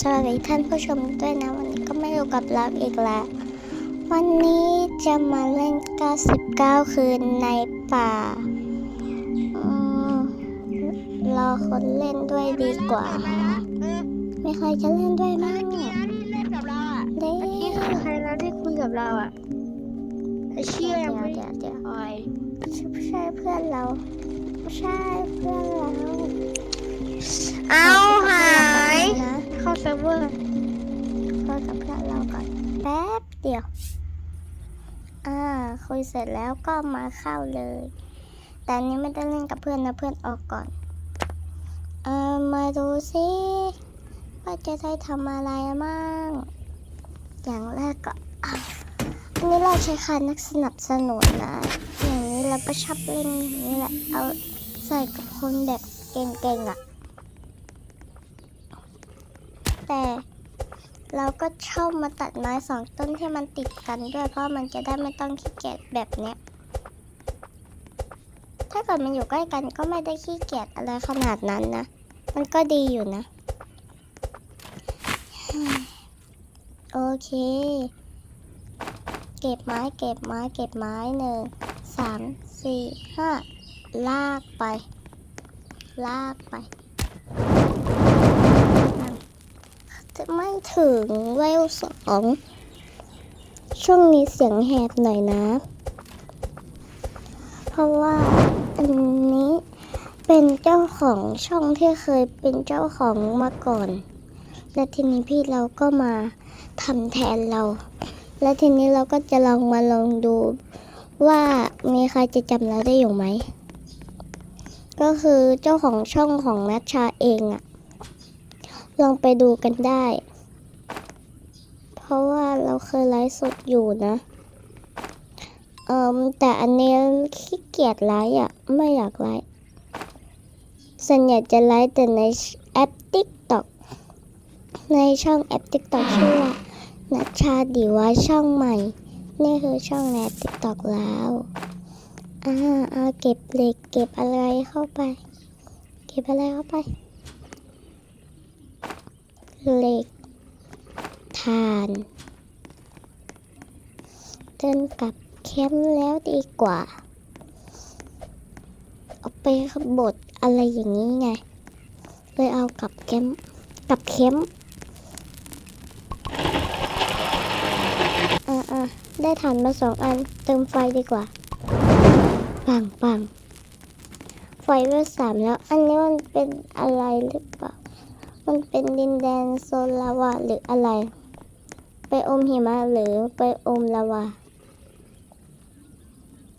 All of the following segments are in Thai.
สวัสดีท่านผู้ชมด้วยนะ วันนี้ก็มาอยู่กับเราอีกแล้ว วันนี้จะมาเล่น 99 คืนในป่าอืมรอคนเล่นด้วยดีกว่า ไม่ใครจะเล่นด้วยมั้งเมื่อกี้นะที่เล่นกับเราอะเด้เมื่อกี้คือใครนะที่คุยกับเราอะเชื่อเดี๋ยัยวงไม่เดี๋ยวเดี๋ยวปล่อยไม่ใช่เพื่อนเราไม่ใช่เพื่อนเรา เอา คุยกับเพื่อนเราก่อนแป๊บเดียว อ่า คุยเสร็จแล้วก็มาเข้าเลย แต่นี้ไม่ได้เล่นกับเพื่อนนะเพื่อนออกก่อน เออมาดูสิว่าจะได้ทำอะไรมั่ง อย่างแรกก็อันนี้เราใช้คานักสนับสนุนนะ อย่างนี้เราก็ชอบเล่นอย่างนี้แหละ เอาใส่กับคนแบบเก่งๆอะ แต่ เราก็ชอบมาตัดไม้สองต้นที่มันติดกันด้วยเพราะมันจะได้ไม่ต้องขี้เกียจแบบเนี้ย ถ้าเกิดมันอยู่ใกล้กันก็ไม่ได้ขี้เกียจอะไรขนาดนั้นนะ มันก็ดีอยู่นะ โอเค เก็บไม้เก็บไม้เก็บไม้หนึ่งสามสี่ห้าลากไป ลากไป จะไม่ถึงเวลสองช่วงนี้เสียงแหบหน่อยนะ เพราะว่าอันนี้เป็นเจ้าของช่องที่เคยเป็นเจ้าของมาก่อน และทีนี้พี่เราก็มาทำแทนเรา และทีนี้เราก็จะลองมาลองดูว่ามีใครจะจำเราได้อยู่ไหม ก็คือเจ้าของช่องของนัชชาเองอะ ลองไปดูกันได้ เพราะว่าเราเคยไลฟ์สดอยู่นะ เอ่มแต่อันนี้ขี้เกียจไลฟ์อะ ไม่อยากไลฟ์ส่วนใหญ่จะไลฟ์แต่ในแอป TikTok ในช่องแอป TikTok ชื่อว่านัชชาดีว่าช่องใหม่ นี่คือช่องแอป TikTok แล้วอ่าเอาเก็บเหล็กเก็บอะไรเข้าไป เก็บอะไรเข้าไป เหล็กทานเดินกลับแคมป์แล้วดีกว่า เอาไปขบดอะไรอย่างนี้ไง เลยเอากลับแคมป์กลับแคมป์อ่าอ่าได้ถ่านมาสองอัน เติมไฟดีกว่า ปังปังไฟเวลสามแล้ว อันนี้มันเป็นอะไรหรือเปล่า มันเป็นดินแดนโซนลาวาหรืออะไร ไปอมหิมะหรือไปอมลาวา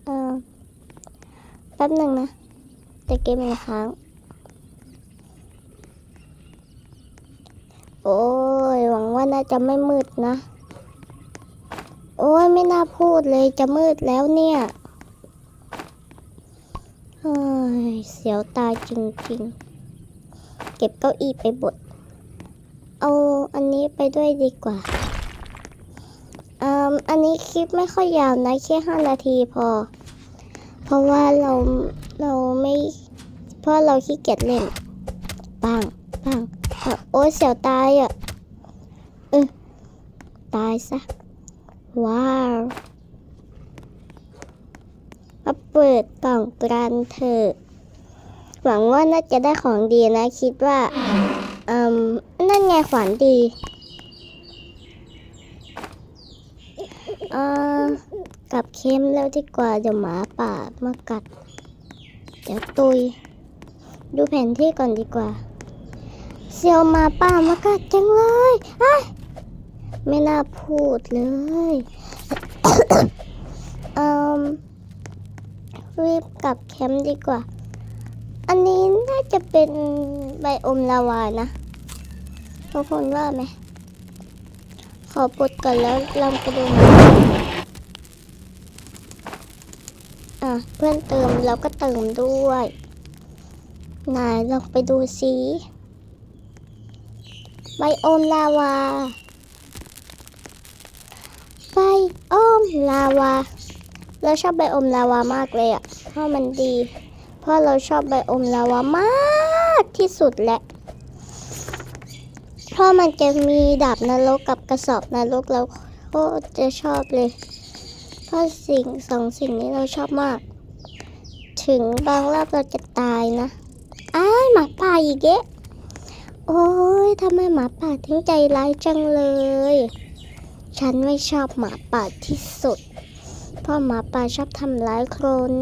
เออแป๊บหนึ่งนะแต่เกมมันค้าง โอ้ย หวังว่าน่าจะไม่มืดนะ โอ้ย ไม่น่าพูดเลยจะมืดแล้วเนี่ยเฮ้ยเสียวตาจริงๆ เก็บเก้าอี้ไปบด เอาอันนี้ไปด้วยดีกว่าอืมอันนี้คลิปไม่ค่อยยาวนะ แค่ห้านาทีพอ เพราะว่าเราเราไม่ เพราะเราขี้เกียจเล่นปังปังโอ้ยเสียวตายอะเออตายซะ ว้าวมาเปิดกล่องกันเถอะ หวังว่าน่าจะได้ของดีนะ คิดว่าอืมนั่นไงขวานดีเอ่อกลับเค็มแล้วดีกว่าเดี๋ยวหมาป่ามากัด เดี๋ยวตุย ดูแผนที่ก่อนดีกว่าเซียวหมาป่ามากัดจังเลยอ้ไม่น่าพูดเลยเอ่มรีบกลับแคมป์ดีกว่า อันนี้น่าจะเป็นไบอมลาวานะทุกคนว่าไหม ขอปลดก่อนแล้วลองไปดูน่อยอะเพื่อนเติมเราก็เติมด้วยไหนลองไปดูสิไบโอมลาวาไบโอมลาวา เราชอบไบโอมลาวามากเลยอะ เพราะมันดี ราะเราชอบไบอมลาวามากที่สุดแหละ เพราะมันจะมีดาบนรกกับกระสอบนรกเราโคจะชอบเลย เพราะสิ่งสองสิ่งนี้เราชอบมาก ถึงบางรอบเราจะตายนะ อ้ายหมาป่าอีกเยะโอ้ยทำไมหมาป่าถึงใจร้ายจังเลย ฉันไม่ชอบหมาป่าที่สุด เพราะหมาป่าชอบทำร้ายคน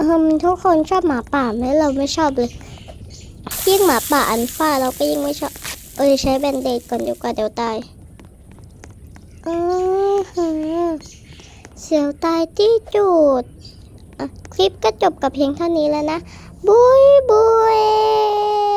เอิมทุกคนชอบหมาป่าไหมเราไม่ชอบเลย ยิ่งหมาป่าอันฟ้าเราก็ยิ่งไม่ชอบ เออใช้แบนเดดก่อนดีกว่าเดี๋ยวตายอือหือเสียวตายที่จุดอะคลิปก็จบกับเพียงเท่านี้แล้วนะ บุยบุย